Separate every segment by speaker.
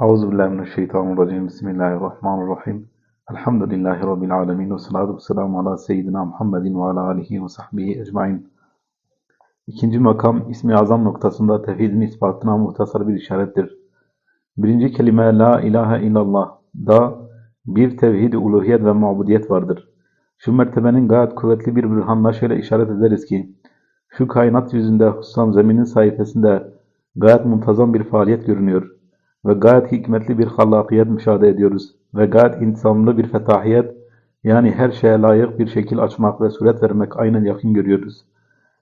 Speaker 1: Euzubillahimineşşeytanirracim. Bismillahirrahmanirrahim. Elhamdülillahi Rabbil alemin. Ve salatu ve selamu ala seyyidina Muhammedin ve ala alihi ve sahbihi ecmain. İkinci makam ismi azam noktasında tevhidin ispatına muhtasar bir işarettir. Birinci kelime la ilahe illallah da bir tevhid, uluhiyet ve mabudiyet vardır. Şu mertebenin gayet kuvvetli bir bürhanla şöyle işaret ederiz ki, şu kainat yüzünde hususan zeminin sayfasında gayet muntazam bir faaliyet görünüyor ve gayet hikmetli bir hallakiyet müşahede ediyoruz ve gayet intisamlı bir fetahiyet yani her şeye layık bir şekil açmak ve suret vermek aynen yakın görüyoruz.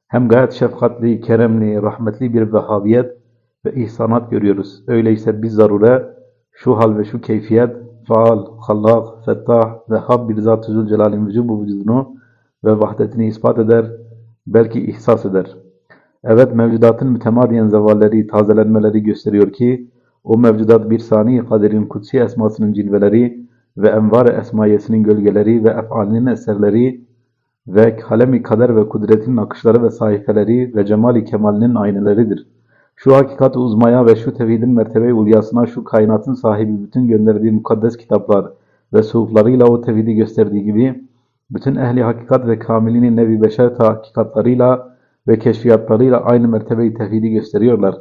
Speaker 1: Hem gayet şefkatli, keremli, rahmetli bir vehhabiyet ve ihsanat görüyoruz. Öyleyse biz zarure şu hal ve şu keyfiyet faal, hallak, fettah, vehhab bir Zat-ı Zülcelal'in vücubu vücudunu ve vahdetini ispat eder, belki ihsas eder. Evet mevcudatın mütemadiyen zevalleri, tazelenmeleri gösteriyor ki o mevcudat bir sani kaderin kutsi esmasının cilveleri ve envar-ı esmayesinin gölgeleri ve efalinin eserleri ve kalemi kader ve kudretin akışları ve sayfeleri ve cemali kemalinin ayneleridir. Şu hakikat uzmaya ve şu tevhidin mertebe-i ulyasına şu kainatın sahibi bütün gönderdiği mukaddes kitaplar ve suhuflarıyla o tevhidi gösterdiği gibi bütün ehli hakikat ve kamilinin nevi beşer tahkikatlarıyla ve keşfiyatlarıyla aynı mertebeyi tevhidi gösteriyorlar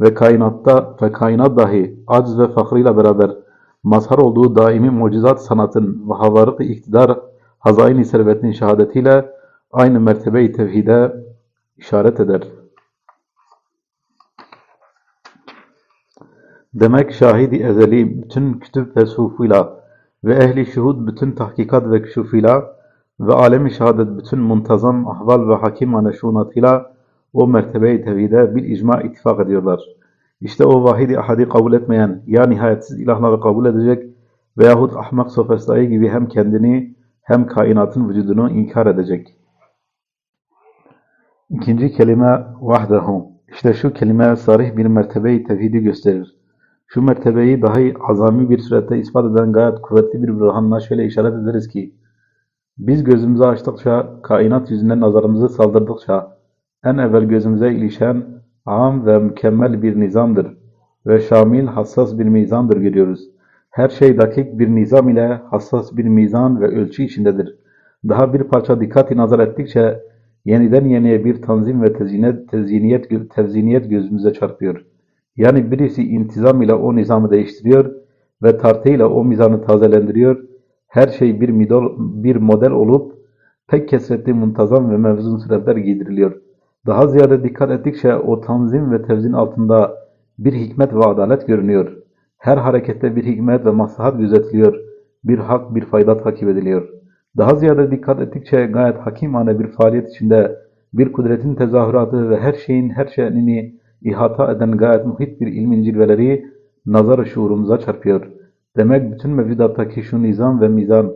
Speaker 1: ve kainatta ve kainat dahi acz ve fakrıyla beraber mazhar olduğu daimi mucizat sanatın ve havarık iktidar hazain-i servetin şehadetiyle aynı mertebeyi tevhide işaret eder. Demek şahidi ezeli bütün kütüp ve sufuyla ve ehli şuhud bütün tahkikat ve küşufuyla ve alemi şehadet bütün muntazam ahval ve hakimane şunatıyla o mertebeyi tevhide bir icma ittifak ediyorlar. İşte o vahidi ahadi kabul etmeyen ya nihayetsiz ilahları kabul edecek veyahut ahmak sofistayı gibi hem kendini hem kainatın vücudunu inkar edecek. İkinci kelime vahdehu. İşte şu kelime sarih bir mertebeyi tevhidi gösterir. Şu mertebeyi dahi azami bir surette ispat eden gayet kuvvetli bir burhanla şöyle işaret ederiz ki biz gözümüzü açtıkça, kainat yüzünden nazarımızı saldırdıkça en evvel gözümüze ilişen am ve mükemmel bir nizamdır ve şamil hassas bir mizandır görüyoruz. Her şey dakik bir nizam ile hassas bir mizan ve ölçü içindedir. Daha bir parça dikkati nazar ettikçe yeniden yeniye bir tanzim ve tezyiniyet, tezyiniyet, tevziniyet gözümüze çarpıyor. Yani birisi intizam ile o nizamı değiştiriyor ve tartıyla o mizanı tazelendiriyor. Her şey bir, midol, bir model olup pek kesretli muntazam ve mevzun suretler giydiriliyor. Daha ziyade dikkat ettikçe o tanzim ve tevzin altında bir hikmet ve adalet görünüyor. Her harekette bir hikmet ve maslahat gözetiliyor. Bir hak, bir fayda takip ediliyor. Daha ziyade dikkat ettikçe gayet hakimane bir faaliyet içinde bir kudretin tezahüratı ve her şeyin her şeyini ihata eden gayet muhit bir ilmin cilveleri nazar şuurumuza çarpıyor. Demek bütün mevcudattaki şu nizam ve mizan,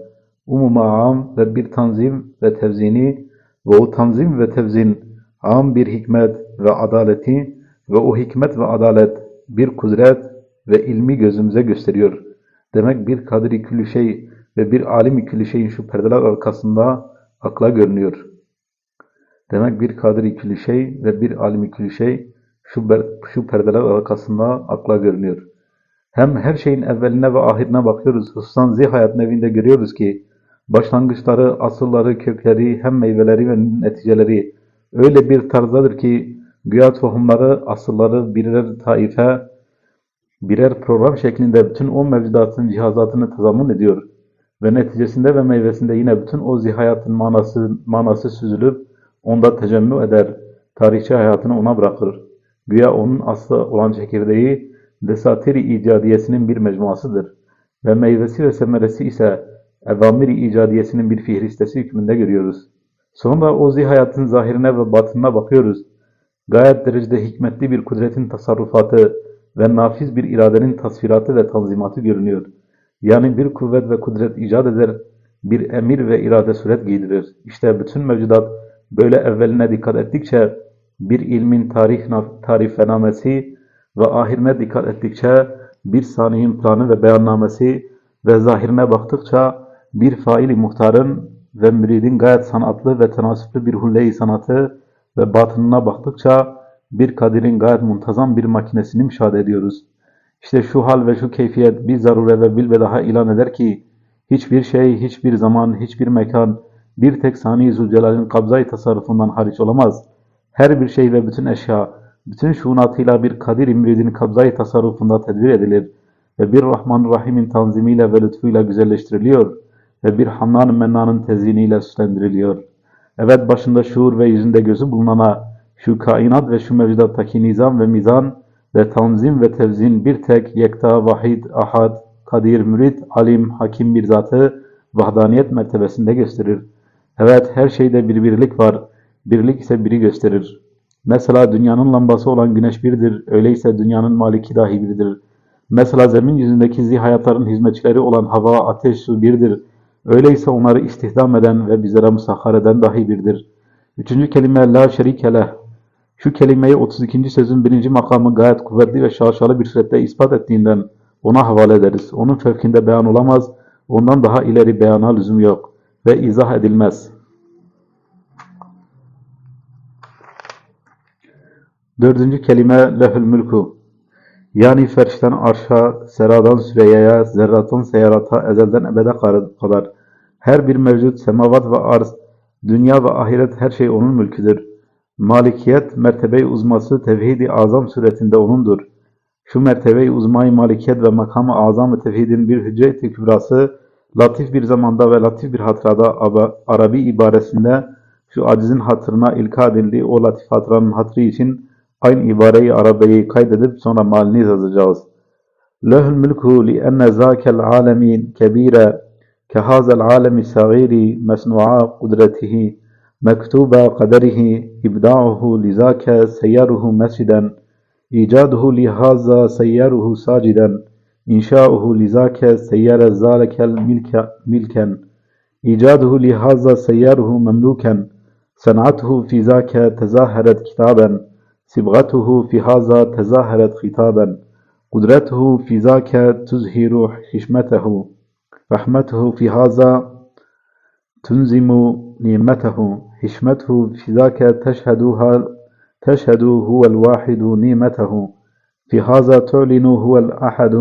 Speaker 1: umuma am ve bir tanzim ve tevzini ve o tanzim ve tevzin am bir hikmet ve adaleti ve o hikmet ve adalet bir kudret ve ilmi gözümüze gösteriyor. Demek bir kadri külü şey ve bir alim külü şeyin şu perdeler arkasında akla görünüyor. Demek bir kadri külü şey ve bir alim külü şey şu, şu perdeler arkasında akla görünüyor. Hem her şeyin evveline ve ahirine bakıyoruz. Hususan zihayat nevinde görüyoruz ki başlangıçları, asılları, kökleri, hem meyveleri ve neticeleri öyle bir tarzdadır ki güya tohumları, asılları birer taife, birer program şeklinde bütün o mevcudatın cihazatını tazamun ediyor. Ve neticesinde ve meyvesinde yine bütün o zihayatın manası, manası süzülüp onda tecemmü eder. Tarihçi hayatını ona bırakır. Güya onun aslı olan çekirdeği desatiri icadiyesinin bir mecmuasıdır. Ve meyvesi ve semeresi ise evamiri icadiyesinin bir fihristesi hükmünde görüyoruz. Sonra o zihayatın zahirine ve batınına bakıyoruz. Gayet derecede hikmetli bir kudretin tasarrufatı ve nafiz bir iradenin tasviratı ve tanzimatı görünüyor. Yani bir kuvvet ve kudret icat eder, bir emir ve irade suret giydirir. İşte bütün mevcudat böyle evveline dikkat ettikçe bir ilmin tarih, tarifenamesi ve ahirine dikkat ettikçe bir saniyin planı ve beyannamesi ve zahirine baktıkça bir faili muhtarın ve müridin gayet sanatlı ve tenasüplü bir hulle sanatı ve batınına baktıkça bir kadirin gayet muntazam bir makinesini müşahede ediyoruz. İşte şu hal ve şu keyfiyet bir zarure ve bilbedaha ilan eder ki, hiçbir şey, hiçbir zaman, hiçbir mekan, bir tek sani Zülcelal'in kabzayı tasarrufundan hariç olamaz. Her bir şey ve bütün eşya, bütün şuunatıyla bir kadir imridin kabzayı tasarrufunda tedbir edilir ve bir Rahman Rahim'in tanzimiyle ve lütfuyla güzelleştiriliyor ve bir Hannan Mennan'ın teziniyle süslendiriliyor. Evet başında şuur ve yüzünde gözü bulunana şu kainat ve şu mevcudattaki nizam ve mizan ve tanzim ve tevzin bir tek yekta, vahid, ahad, kadir, mürid, alim, hakim bir zatı vahdaniyet mertebesinde gösterir. Evet her şeyde bir birlik var. Birlik ise biri gösterir. Mesela dünyanın lambası olan güneş birdir. Öyleyse dünyanın maliki dahi biridir. Mesela zemin yüzündeki zihayatların hizmetçileri olan hava, ateş, su birdir. Öyleyse onları istihdam eden ve bizlere musahhar eden dahi birdir. Üçüncü kelime la şerike leh. Şu kelimeyi 32. sözün birinci makamı gayet kuvvetli ve şaşalı bir surette ispat ettiğinden ona havale ederiz. Onun fevkinde beyan olamaz, ondan daha ileri beyana lüzum yok ve izah edilmez. Dördüncü kelime lehül mülku. Yani ferşten arşa, seradan süreyaya, zerratın seyarata, ezelden ebede kadar her bir mevcut semavat ve arz, dünya ve ahiret her şey onun mülküdür. Malikiyet, mertebe-i uzması tevhid-i azam suretinde onundur. Şu mertebe-i uzmayı malikiyet ve makamı azam ve tevhidin bir hüccet-i kübrası, latif bir zamanda ve latif bir hatırada Arabi ibaresinde şu acizin hatırına ilka edildiği o latif hatıranın hatırı için aynı ibareyi Arabeyi kaydedip sonra malini yazacağız. Lehül mülku li enne zâkel âlemin kebîre kehâzel âlemi sagîri mesnu'a kudretihi mektuba kaderihi ibda'uhu lizâke seyyaruhu mesciden icaduhu lihaza seyyaruhu saciden inşa'uhu lizâke seyyare zâlekel milken icaduhu lihaza seyyaruhu memluken san'atuhu fi zâke tezaheret kitaben صبغته في هذا تظاهرت خطابا. قدرته في ذاك تظهر حشمته. رحمته في هذا تنزم نعمته. حشمته في ذاك تشهدها تشهد هو الواحد نعمته. في هذا تعلن هو الأحد.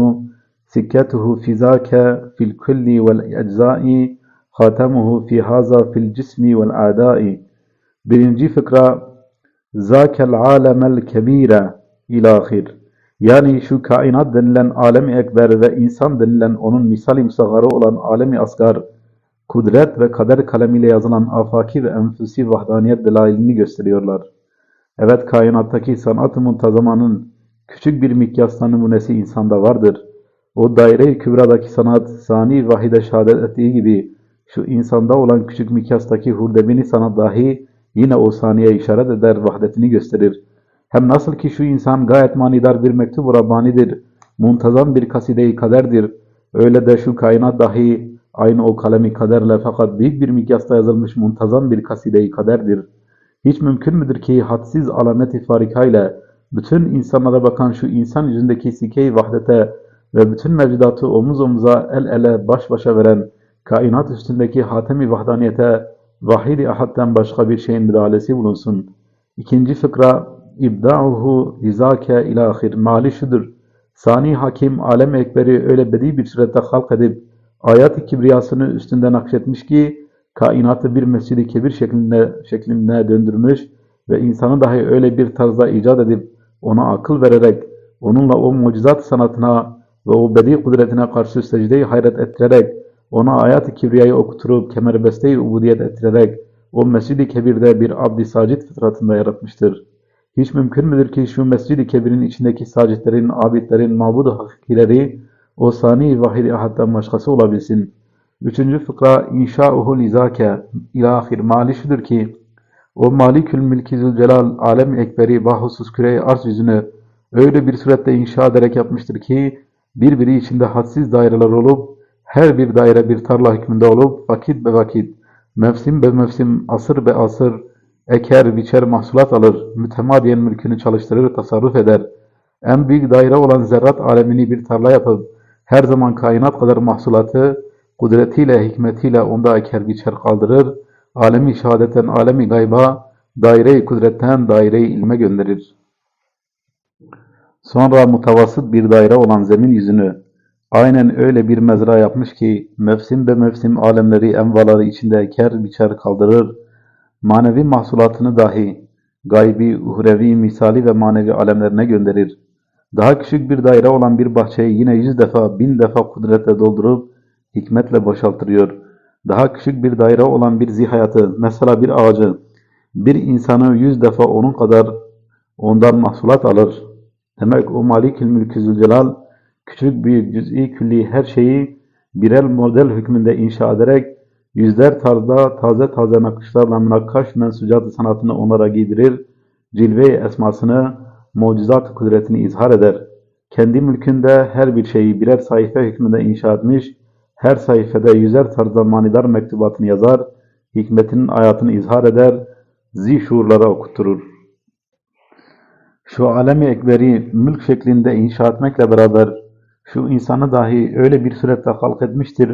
Speaker 1: سكته في ذاك في الكل والأجزاء. خاتمه في هذا في الجسم والأعداء. birinci fıkra Zakel alemel kebire ilahir. Yani şu kainat denilen alemi ekber ve insan denilen onun misal imsagarı olan alemi asgar, kudret ve kader kalemiyle yazılan afaki ve enfüsi vahdaniyet delailini gösteriyorlar. Evet kainattaki sanat-ı muntazamanın küçük bir mikyasla numunesi insanda vardır. O daire-i kübradaki sanat, sani vahide şehadet ettiği gibi şu insanda olan küçük mikyastaki hurdebini sanat dahi yine o saniye işaret eder, vahdetini gösterir. Hem nasıl ki şu insan gayet manidar bir mektup Rabbanidir, muntazam bir kaside-i kaderdir, öyle de şu kainat dahi aynı o kalemi kaderle fakat büyük bir mikyasta yazılmış muntazam bir kaside-i kaderdir. Hiç mümkün müdür ki hadsiz alamet-i farikayla bütün insanlara bakan şu insan yüzündeki sike-i vahdete ve bütün mevcudatı omuz omuza, el ele, baş başa veren kainat üstündeki hatem-i vahdaniyete vahid-i ahadden başka bir şeyin müdahalesi bulunsun. İkinci fıkra İbda'uhu lizâke ilâhir mali şudur. Sani hakim alem ekberi öyle bedi bir surette halk edip ayat-ı kibriyasını üstünde nakşetmiş ki kainatı bir mescidi kebir şeklinde, şeklinde döndürmüş ve insanı dahi öyle bir tarzda icat edip ona akıl vererek onunla o mucizat sanatına ve o bedi kudretine karşı secdeyi hayret ettirerek ona ayat-ı kibriyayı okuturup kemerbeste-i ubudiyet ettirerek o mescid-i kebirde bir abd-i sacit fıtratında yaratmıştır. Hiç mümkün müdür ki şu mescid-i kebirin içindeki sacitlerin, abidlerin, mabud-u hakikileri o sani vahid-i ahaddan başkası olabilsin. Üçüncü fıkra inşa'uhu lizâke ilâhir mali şudur ki o malikül mülki zülcelal alem ekberi bahusus küre arz yüzünü öyle bir surette inşa ederek yapmıştır ki birbiri içinde hadsiz daireler olup her bir daire bir tarla hükmünde olup vakit be vakit, mevsim be mevsim, asır be asır, eker, biçer, mahsulat alır, mütemadiyen mülkünü çalıştırır, tasarruf eder. En büyük daire olan zerrat alemini bir tarla yapıp, her zaman kainat kadar mahsulatı, kudretiyle, hikmetiyle onda eker, biçer, kaldırır, alemi şehadeten, alemi gayba, daire-i kudretten daire-i ilme gönderir. Sonra mutavasıt bir daire olan zemin yüzünü aynen öyle bir mezra yapmış ki mevsim be mevsim alemleri envaları içinde eker biçer kaldırır, manevi mahsulatını dahi gaybi, uhrevi, misali ve manevi alemlerine gönderir. Daha küçük bir daire olan bir bahçeyi yine yüz defa, bin defa kudretle doldurup hikmetle boşaltırıyor. Daha küçük bir daire olan bir zihayatı, mesela bir ağacı, bir insanı yüz defa onun kadar ondan mahsulat alır. Demek o Malik-ül Mülk-ü Zülcelal, küçük büyük cüz'i külli her şeyi birer model hükmünde inşa ederek yüzler tarzda taze taze nakışlarla münakkaş mensucat sanatını onlara giydirir, cilve-i esmasını, mucizat kudretini izhar eder. Kendi mülkünde her bir şeyi birer sayfa hükmünde inşa etmiş, her sayfada yüzer tarzda manidar mektubatını yazar, hikmetinin hayatını izhar eder, zişurlara okutturur. Şu alemi ekberi mülk şeklinde inşa etmekle beraber şu insanı dahi öyle bir surette halk etmiştir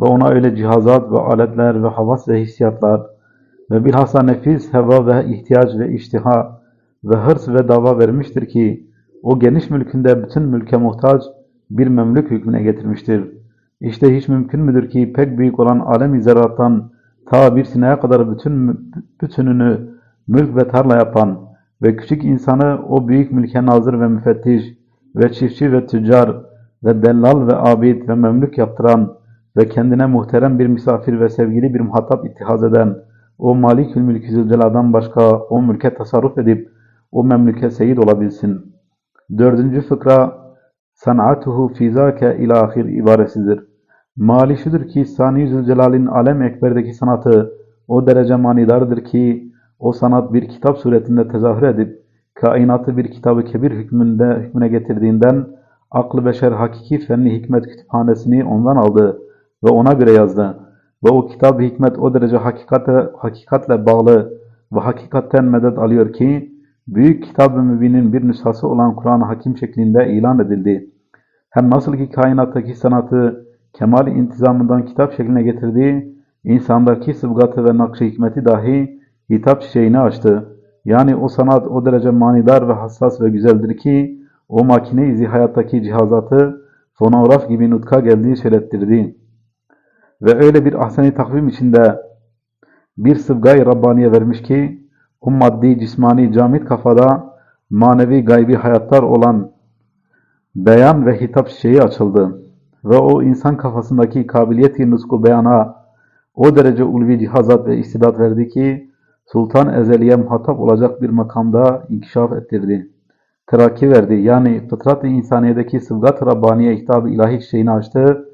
Speaker 1: ve ona öyle cihazat ve aletler ve havas ve hissiyatlar ve bilhassa nefis, heva ve ihtiyaç ve iştiha ve hırs ve dava vermiştir ki o geniş mülkünde bütün mülke muhtaç bir memlük hükmüne getirmiştir. İşte hiç mümkün müdür ki pek büyük olan alem-i zerrattan ta bir sineğe kadar bütün bütününü mülk ve tarla yapan ve küçük insanı o büyük mülke nazır ve müfettiş ve çiftçi ve tüccar ve dellal ve abid ve memlük yaptıran ve kendine muhterem bir misafir ve sevgili bir muhatap ittihaz eden o Malikül Mülk Zülcelal'dan başka o mülke tasarruf edip o memlüke seyir olabilsin. Dördüncü fıkra san'atuhu fizake ila ahir ibaresidir. Mali ki Sani Zülcelal'in alem ekberdeki sanatı o derece manidardır ki o sanat bir kitap suretinde tezahür edip kainatı bir kitabı kebir hükmünde hükmüne getirdiğinden aklı beşer hakiki fenli hikmet kütüphanesini ondan aldı ve ona göre yazdı. Ve o kitab hikmet o derece hakikate, hakikatle bağlı ve hakikatten medet alıyor ki büyük kitab-ı mübinin bir nüshası olan Kur'an-ı Hakim şeklinde ilan edildi. Hem nasıl ki kainattaki sanatı kemal intizamından kitap şekline getirdi, insandaki sıbgatı ve nakş hikmeti dahi hitap çiçeğini açtı. Yani o sanat o derece manidar ve hassas ve güzeldir ki o makine izi hayattaki cihazatı fonograf gibi nutka geldiği söylettirdi. Ve öyle bir ahseni takvim içinde bir sıvgay Rabbaniye vermiş ki o maddi, cismani, camit kafada manevi gaybi hayatlar olan beyan ve hitap çiçeği açıldı. Ve o insan kafasındaki kabiliyeti nusku beyana o derece ulvi cihazat ve istidat verdi ki Sultan Ezeli'ye muhatap olacak bir makamda inkişaf ettirdi. Terakki verdi. Yani fıtrat-ı insaniyedeki sıvgat-ı Rabbaniye hitab-ı ilahi çiçeğini açtı.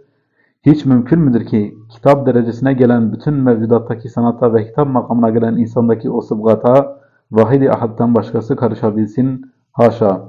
Speaker 1: Hiç mümkün müdür ki kitap derecesine gelen bütün mevcudattaki sanata ve hitap makamına gelen insandaki o sıbgata vahid-i ahaddan başkası karışabilsin? Haşa!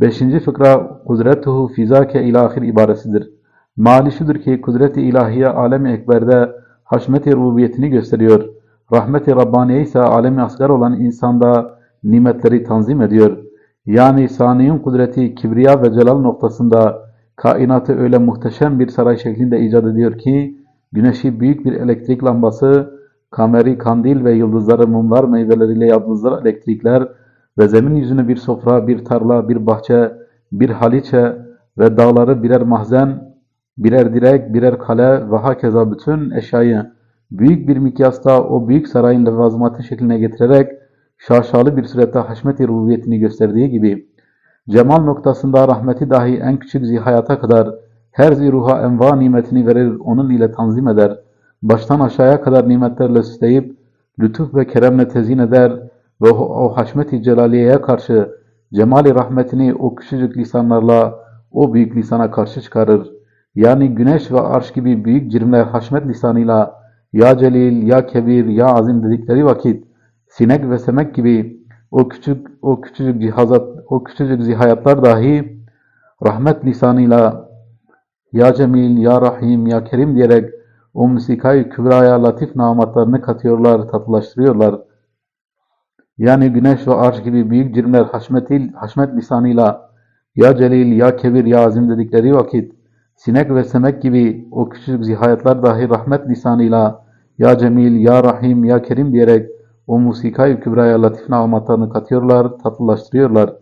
Speaker 1: Beşinci fıkra kudretuhu fizake ilahir ibaresidir. Mali şudur ki kudret-i ilahiye alem-i ekberde haşmet-i rububiyetini gösteriyor. Rahmet-i Rabbaniye ise alem-i asgar olan insanda nimetleri tanzim ediyor. Yani saniyun kudreti kibriya ve celal noktasında kainatı öyle muhteşem bir saray şeklinde icat ediyor ki güneşi büyük bir elektrik lambası, kameri kandil ve yıldızları mumlar meyveleriyle yaldızlar elektrikler ve zemin yüzünü bir sofra, bir tarla, bir bahçe, bir haliçe ve dağları birer mahzen, birer direk, birer kale ve hakeza bütün eşyayı büyük bir mikyasta o büyük sarayın levazımatı şekline getirerek şaşalı bir surette haşmet-i rububiyetini gösterdiği gibi cemal noktasında rahmeti dahi en küçük zihayata kadar her ziruha enva nimetini verir, onun ile tanzim eder. Baştan aşağıya kadar nimetlerle süsleyip lütuf ve keremle tezyin eder ve o haşmet-i celaliyeye karşı cemali rahmetini o küçücük lisanlarla o büyük lisana karşı çıkarır. Yani güneş ve arş gibi büyük cirimler haşmet lisanıyla ya celil, ya kebir, ya azim dedikleri vakit sinek ve semek gibi o küçük o küçücük cihazat, o küçücük zihayatlar dahi rahmet lisanıyla ya cemil, ya rahim, ya kerim diyerek o musikayı kübraya latif namatlarını katıyorlar, tatlılaştırıyorlar. Yani güneş ve arş gibi büyük cirimler haşmetil, haşmet lisanıyla ya celil, ya kebir, ya azim dedikleri vakit sinek ve semek gibi o küçük zihayatlar dahi rahmet lisanıyla ya cemil, ya rahim, ya kerim diyerek o musikayı kübraya latif namatlarını katıyorlar, tatlılaştırıyorlar.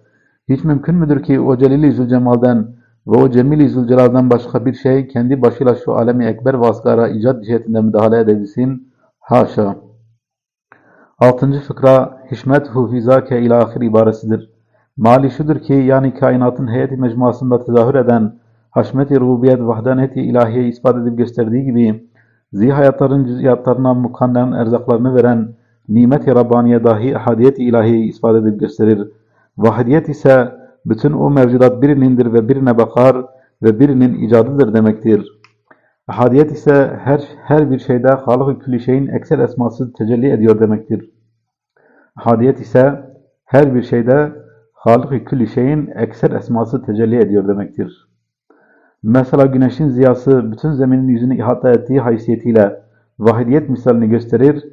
Speaker 1: Hiç mümkün müdür ki o Celil-i Zülcemal'den ve o Cemil-i başka bir şey kendi başıyla şu alemi ekber ve asgara icat cihetinde müdahale edebilsin? Haşa! Altıncı fıkra hişmet-hu fizâke ila ahir ibaresidir. Mali şudur ki yani kainatın heyeti mecmuasında tezahür eden haşmet-i rububiyet vahdaniyeti ilahiye ispat edip gösterdiği gibi zihayatların cüz'iyatlarına mukannen erzaklarını veren nimet-i Rabbaniye dahi ahadiyet-i ilahiyeyi ispat edip gösterir. Vahidiyet ise bütün o mevcudat birinindir ve birine bakar ve birinin icadıdır demektir. Ahadiyet ise her, her bir şeyde Halık-ı Külli şeyin ekser esması tecelli ediyor demektir. Ahadiyet ise her bir şeyde Halık-ı Külli şeyin ekser esması tecelli ediyor demektir. Mesela güneşin ziyası bütün zeminin yüzünü ihata ettiği haysiyetiyle vahidiyet misalini gösterir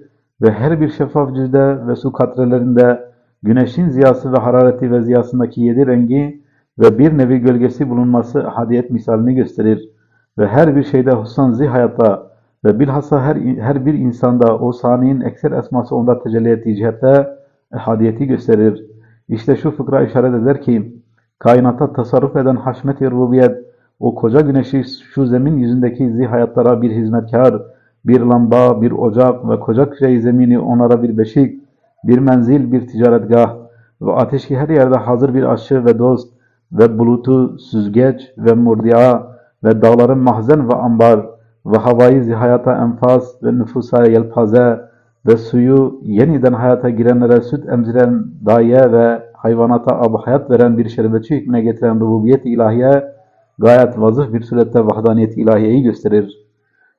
Speaker 1: ve her bir şeffaf cüzde ve su katrelerinde güneşin ziyası ve harareti ve ziyasındaki yedi rengi ve bir nevi gölgesi bulunması hadiyet misalini gösterir. Ve her bir şeyde hususan zihayatta ve bilhassa her, her bir insanda o saniyenin ekser esması onda tecelli ettiği cihette hadiyeti gösterir. İşte şu fıkra işaret eder ki, kainata tasarruf eden haşmet-i rububiyet, o koca güneşi şu zemin yüzündeki zihayatlara bir hizmetkar, bir lamba, bir ocak ve koca küre zemini onlara bir beşik, bir menzil, bir ticaretgah ve ateşi her yerde hazır bir aşı ve dost ve bulutu, süzgeç ve murdia ve dağların mahzen ve ambar ve havayı zihayata enfas ve nüfusa yelpaze ve suyu yeniden hayata girenlere süt emziren daye ve hayvanata ab hayat veren bir şerbetçi hükmüne getiren rububiyet ilahiye gayet vazıh bir surette vahdaniyet ilahiyeyi gösterir.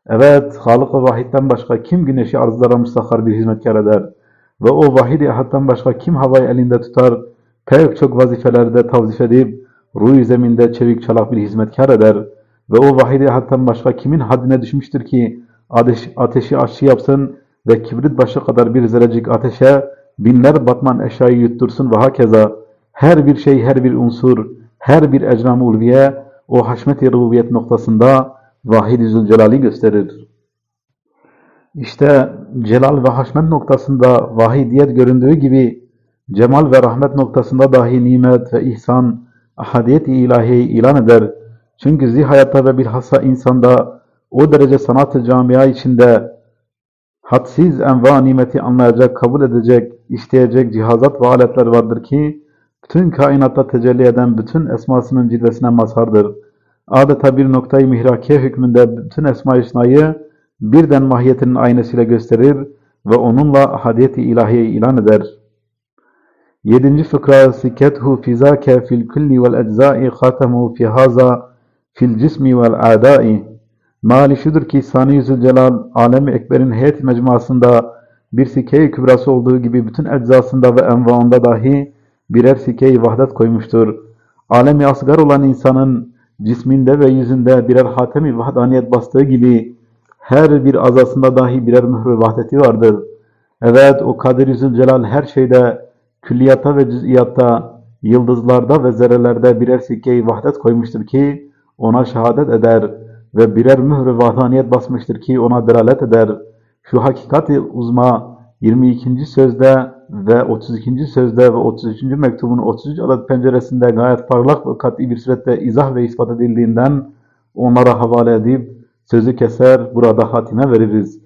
Speaker 1: Evet, Halık-ı Vahid'den başka kim güneşi arzlara müstahar bir hizmetkar eder? Ve o vahid-i ahaddan başka kim havayı elinde tutar? Pek çok vazifelerde tavzif edip, ruh zeminde çevik çalak bir hizmetkar eder. Ve o vahid-i ahaddan başka kimin haddine düşmüştür ki, ateş, ateşi aşçı yapsın ve kibrit başı kadar bir zerrecik ateşe binler batman eşyayı yuttursun ve hakeza her bir şey, her bir unsur, her bir ecram-ı ulviye o haşmet-i noktasında Vahid-i Zülcelal'i gösterir. İşte celal ve haşmet noktasında vahidiyet göründüğü gibi cemal ve rahmet noktasında dahi nimet ve ihsan ahadiyet-i ilahiyeyi ilan eder. Çünkü zihayatta ve bilhassa insanda o derece sanat-ı camia içinde hadsiz enva nimeti anlayacak, kabul edecek, isteyecek cihazat ve aletler vardır ki bütün kainatta tecelli eden bütün esmasının cilvesine mazhardır. Adeta bir noktayı mihrakiye hükmünde bütün esma-i birden mahiyetinin aynasıyla gösterir ve onunla hadiyeti ilahiye ilan eder. Yedinci fıkra sikethu fizake fil kulli vel eczai khatemu fi haza fil cismi vel adai Mali şudur ki Sani Zülcelal alemi ekberin heyet mecmuasında bir sike-i kübrası olduğu gibi bütün eczasında ve envaında dahi birer sike-i vahdet koymuştur. Alemi asgar olan insanın cisminde ve yüzünde birer hatemi vahdaniyet bastığı gibi her bir azasında dahi birer mührü vahdeti vardır. Evet o Kadir-i Zülcelal her şeyde, külliyatta ve cüz'iyatta, yıldızlarda ve zerrelerde birer sikke-i vahdet koymuştur ki ona şehadet eder ve birer mührü vahdaniyet basmıştır ki ona delalet eder. Şu hakikati uzma 22. sözde ve 32. sözde ve 33. mektubun 33 adet penceresinde gayet parlak ve kat'i bir surette izah ve ispat edildiğinden onlara havale edip sözü keser, burada hatime veririz.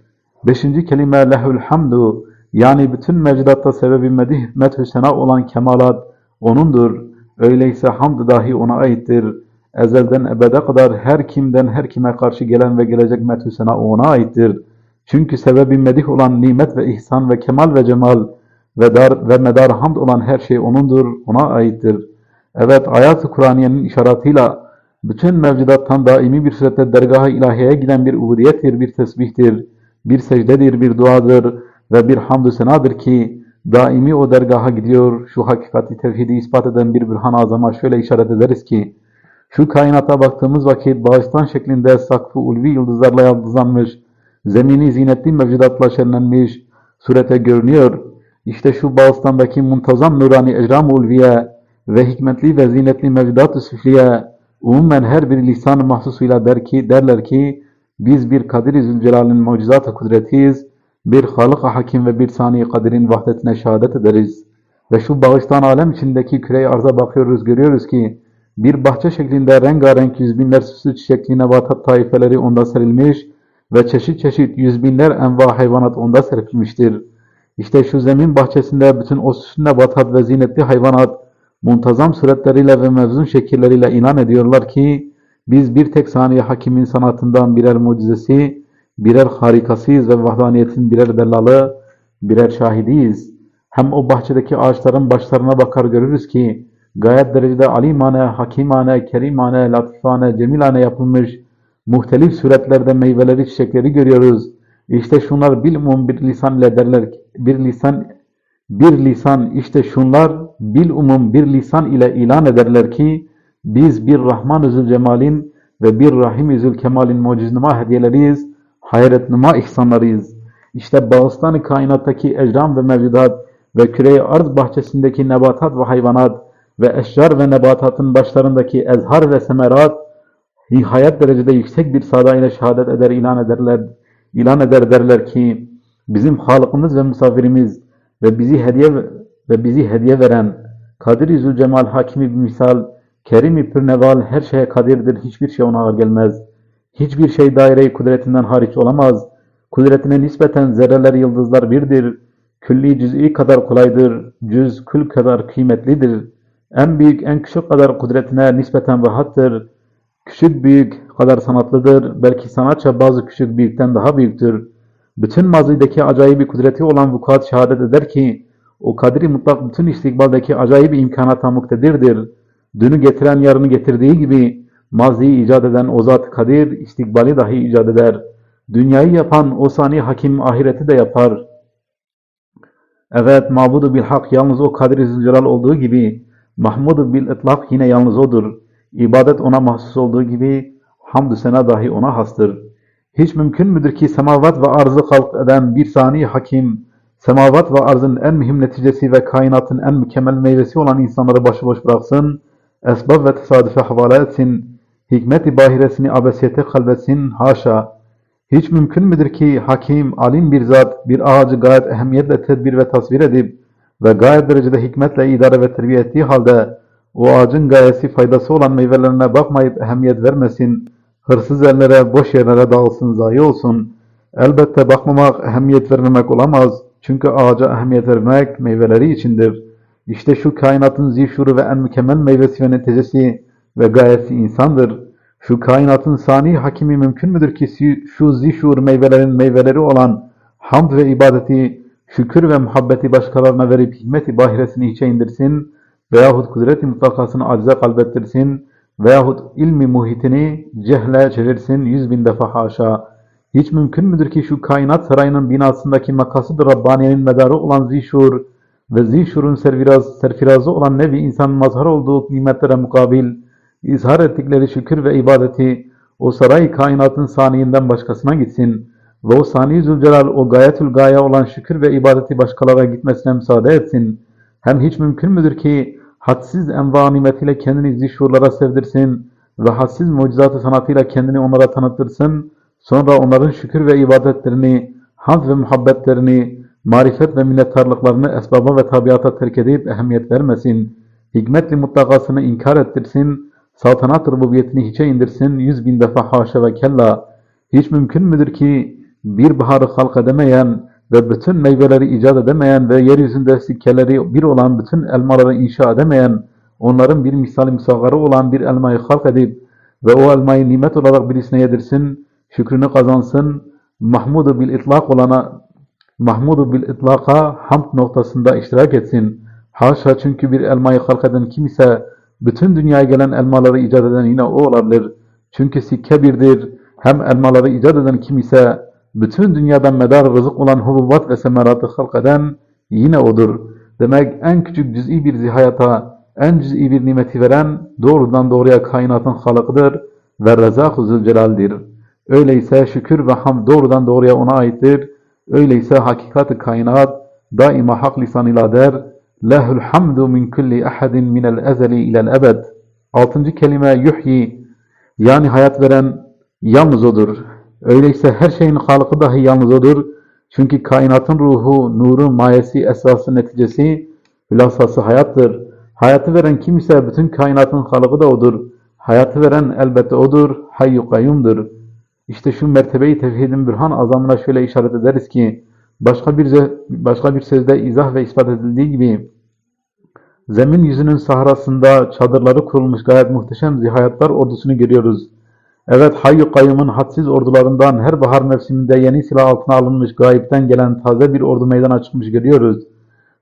Speaker 1: Beşinci kelime lehül hamdu yani bütün mevcudatta sebebi medih, methü sena olan kemalat O'nundur. Öyleyse hamd dahi O'na aittir. Ezelden ebede kadar her kimden her kime karşı gelen ve gelecek methü sena O'na aittir. Çünkü sebebi medih olan nimet ve ihsan ve kemal ve cemal ve dar ve medar hamd olan her şey O'nundur, O'na aittir. Evet, ayat-ı Kur'aniyenin işaratıyla bütün mevcudattan daimi bir surette dergah-ı ilahiyeye giden bir ubudiyettir, bir tesbihtir, bir secdedir, bir duadır ve bir hamdü senadır ki daimi o dergaha gidiyor. Şu hakikati tevhidi ispat eden bir bürhan azama şöyle işaret ederiz ki şu kainata baktığımız vakit bağıştan şeklinde sakfı ulvi yıldızlarla yıldızlanmış, zemini zinetli mevcudatla şenlenmiş surete görünüyor. İşte şu bağıstandaki muntazam nurani ecram ulviye ve hikmetli ve zinetli mevcudat-ı süfliye umumen her bir lisan-ı mahsusuyla der ki, derler ki biz bir Kadir-i Zülcelal'in mucizat-ı kudretiyiz, bir Halık-ı Hakim ve bir Sani-i Kadir'in vahdetine şehadet ederiz. Ve şu bağıştan alem içindeki küre arza bakıyoruz, görüyoruz ki bir bahçe şeklinde rengarenk yüz binler süslü çiçekli nebatat taifeleri onda serilmiş ve çeşit çeşit yüz binler enva hayvanat onda serpilmiştir. İşte şu zemin bahçesinde bütün o süslü nebatat ve zinetli hayvanat muntazam suretleriyle ve mevzun şekilleriyle ilan ediyorlar ki biz bir tek saniye hakimin sanatından birer mucizesi, birer harikasıyız ve vahdaniyetin birer delalı, birer şahidiyiz. Hem o bahçedeki ağaçların başlarına bakar görürüz ki gayet derecede alimane, hakimane, kerimane, latifane, cemilane yapılmış muhtelif suretlerde meyveleri, çiçekleri görüyoruz. İşte şunlar bilumum bir lisan ile derler ki, bir lisan bir lisan işte şunlar bilumum bir lisan ile ilan ederler ki biz bir Rahman-ı Zülcemal'in ve bir Rahim-i Zülkemal'in muciznuma hediyeleriyiz, hayretnuma ihsanlarıyız. İşte Bağıstan-ı kainattaki ecram ve mevcudat ve küre-i arz bahçesindeki nebatat ve hayvanat ve eşcar ve nebatatın başlarındaki ezhar ve semerat nihayet derecede yüksek bir sada ile şehadet eder, ilan ederler, ilan eder derler ki bizim halıkımız ve misafirimiz ve bizi hediye ve bizi hediye veren Kadir-i Zülcemal Hakimi bir misal, Kerim-i Pürneval her şeye kadirdir, hiçbir şey ona ağır gelmez. Hiçbir şey daire-i kudretinden hariç olamaz. Kudretine nispeten zerreler, yıldızlar birdir. Külli cüz'i kadar kolaydır, cüz kül kadar kıymetlidir. En büyük, en küçük kadar kudretine nispeten rahattır. Küçük büyük kadar sanatlıdır. Belki sanatça bazı küçük büyükten daha büyüktür. Bütün mazideki acayibi kudreti olan vukuat şehadet eder ki, o kadri mutlak bütün istikbaldeki acayip imkanata muktedirdir. Dünü getiren yarını getirdiği gibi, maziyi icat eden o zat kadir, istikbali dahi icat eder. Dünyayı yapan o sani hakim ahireti de yapar. Evet, mabudu bil hak yalnız o Kadir-i Zülcelal olduğu gibi, mahmudu bil itlak yine yalnız odur. İbadet ona mahsus olduğu gibi, hamdü sena dahi ona hastır. Hiç mümkün müdür ki semavat ve arzı halk eden bir sani hakim, semavat ve arzın en mühim neticesi ve kainatın en mükemmel meyvesi olan insanları başıboş bıraksın, esbab ve tesadüfe havale etsin, hikmet-i bahiresini abesiyete kalbetsin, haşa. Hiç mümkün müdür ki hakim, alim bir zat bir ağacı gayet ehemmiyetle tedbir ve tasvir edip ve gayet derecede hikmetle idare ve terbiye ettiği halde o ağacın gayesi faydası olan meyvelerine bakmayıp ehemmiyet vermesin, hırsız ellere, boş yerlere dağılsın, zayi olsun. Elbette bakmamak, ehemmiyet vermemek olamaz. Çünkü ağaca ehemmiyet vermek meyveleri içindir. İşte şu kainatın zişuru ve en mükemmel meyvesi ve neticesi ve gayesi insandır. Şu kainatın sani hakimi mümkün müdür ki şu zişur meyvelerin meyveleri olan hamd ve ibadeti, şükür ve muhabbeti başkalarına verip hikmet-i bahiresini içe indirsin veyahut kudret-i mutlakasını acize kalbettirsin veyahut ilmi muhitini cehle çevirsin yüz bin defa haşa. Hiç mümkün müdür ki şu kainat sarayının binasındaki makasıd Rabbaniye'nin medarı olan zişur ve zişurun serfiraz, serfirazı olan nevi insan mazhar olduğu nimetlere mukabil izhar ettikleri şükür ve ibadeti o saray kainatın saniyinden başkasına gitsin ve o sani Zülcelal o gayetül gaye olan şükür ve ibadeti başkalara gitmesine müsaade etsin. Hem hiç mümkün müdür ki hadsiz enva nimetiyle kendini zişurlara sevdirsin ve hadsiz mucizatı sanatıyla kendini onlara tanıttırsın, sonra onların şükür ve ibadetlerini, hamd ve muhabbetlerini, marifet ve minnettarlıklarını esbaba ve tabiata terk edip ehemmiyet vermesin, hikmetli mutlakasını inkar ettirsin, saltanat rububiyetini hiçe indirsin. Yüz bin defa haşa ve kella. Hiç mümkün müdür ki bir baharı halk edemeyen ve bütün meyveleri icat edemeyen ve yeryüzünde sikkeleri bir olan bütün elmaları inşa edemeyen, onların bir misali misagarı olan bir elmayı halk edip ve o elmayı nimet olarak birisine yedirsin, şükrünü kazansın, mahmudu bil itlak olana mahmudu bil itlaka hamd noktasında iştirak etsin. Haşa çünkü bir elmayı halk eden kim ise bütün dünyaya gelen elmaları icat eden yine o olabilir. Çünkü sikke birdir. Hem elmaları icat eden kim ise bütün dünyadan medar rızık olan hububat ve semeratı halk eden yine odur. Demek en küçük cüz'i bir zihayata, en cüz'i bir nimeti veren doğrudan doğruya kainatın halıkıdır ve rezak-ı zülcelaldir. Öyleyse şükür ve hamd doğrudan doğruya ona aittir. Öyleyse hakikat-ı kainat daima hak lisanıyla der. Lehul hamdu min kulli ahadin minel ezeli ilel ebed. Altıncı kelime yuhyi yani hayat veren yalnız odur. Öyleyse her şeyin halıkı dahi yalnız odur. Çünkü kainatın ruhu, nuru, mayesi, esası, neticesi Hülasası hayattır. Hayatı veren kim ise bütün kainatın halıkı da odur. Hayatı veren elbette odur. Hayyu kayyumdur. İşte şu mertebeyi tevhidin bürhan azamına şöyle işaret ederiz ki başka bir başka bir sözde izah ve ispat edildiği gibi zemin yüzünün sahrasında çadırları kurulmuş gayet muhteşem zihayatlar ordusunu görüyoruz. Evet Hayyu Kayyum'un hadsiz ordularından her bahar mevsiminde yeni silah altına alınmış gayipten gelen taze bir ordu meydana çıkmış görüyoruz.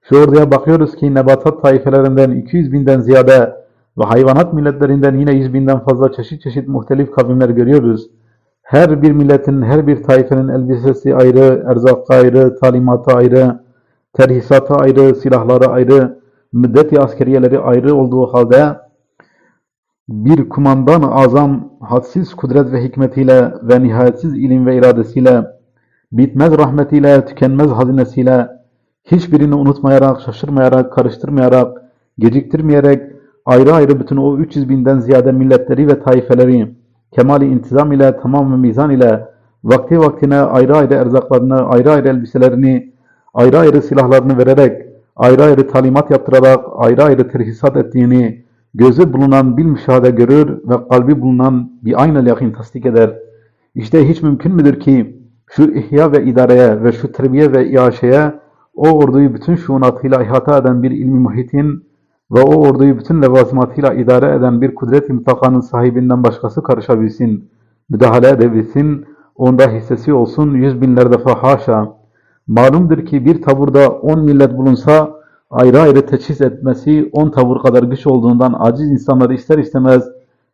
Speaker 1: Şu orduya bakıyoruz ki nebatat taifelerinden 200 binden ziyade ve hayvanat milletlerinden yine 100 binden fazla çeşit çeşit muhtelif kavimler görüyoruz. Her bir milletin, her bir taifenin elbisesi ayrı, erzakı ayrı, talimatı ayrı, terhisatı ayrı, silahları ayrı, müddeti askeriyeleri ayrı olduğu halde bir kumandan azam hadsiz kudret ve hikmetiyle ve nihayetsiz ilim ve iradesiyle, bitmez rahmetiyle, tükenmez hazinesiyle, hiçbirini unutmayarak, şaşırmayarak, karıştırmayarak, geciktirmeyerek, ayrı ayrı bütün o 300 binden ziyade milletleri ve taifeleri, kemali intizam ile, tamam ve mizan ile, vakti vaktine ayrı ayrı erzaklarını, ayrı ayrı elbiselerini, ayrı ayrı silahlarını vererek, ayrı ayrı talimat yaptırarak, ayrı ayrı terhisat ettiğini, gözü bulunan bir müşahede görür ve kalbi bulunan bir aynel yakin tasdik eder. İşte hiç mümkün müdür ki şu ihya ve idareye ve şu terbiye ve iaşeye o orduyu bütün şuunatıyla ihata eden bir ilmi muhitin ve o orduyu bütün levazımatıyla idare eden bir kudret-i mutakanın sahibinden başkası karışabilsin, müdahale edebilsin, onda hissesi olsun yüz binler defa haşa. Malumdur ki bir taburda on millet bulunsa ayrı ayrı teçhiz etmesi on tabur kadar güç olduğundan aciz insanları ister istemez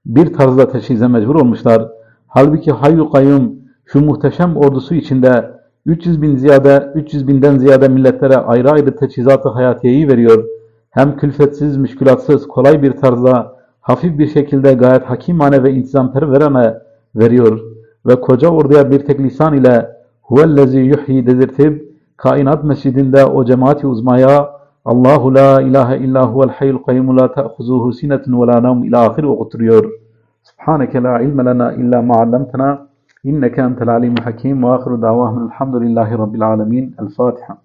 Speaker 1: bir tarzda teçhize mecbur olmuşlar. Halbuki Hayyu Kayyum şu muhteşem ordusu içinde 300 bin ziyade 300 binden ziyade milletlere ayrı ayrı teçhizatı hayatiyeyi veriyor. Hem külfetsiz, müşkülatsız, kolay bir tarzda, hafif bir şekilde gayet hakimane ve intizamperverane veriyor. Ve koca orduya bir tek lisan ile huvellezi yuhyi dedirtip kainat mescidinde o cemaati uzmaya Allahu la ilahe illa huvel hayyul kayyum la ta'khuzuhu sinetun ve la nawm ila ahir okuturuyor. Subhaneke la ilme lena illa ma 'allamtana inneke entel alimul hakim ve ahiru davahum elhamdülillahi rabbil alamin. El Fatiha.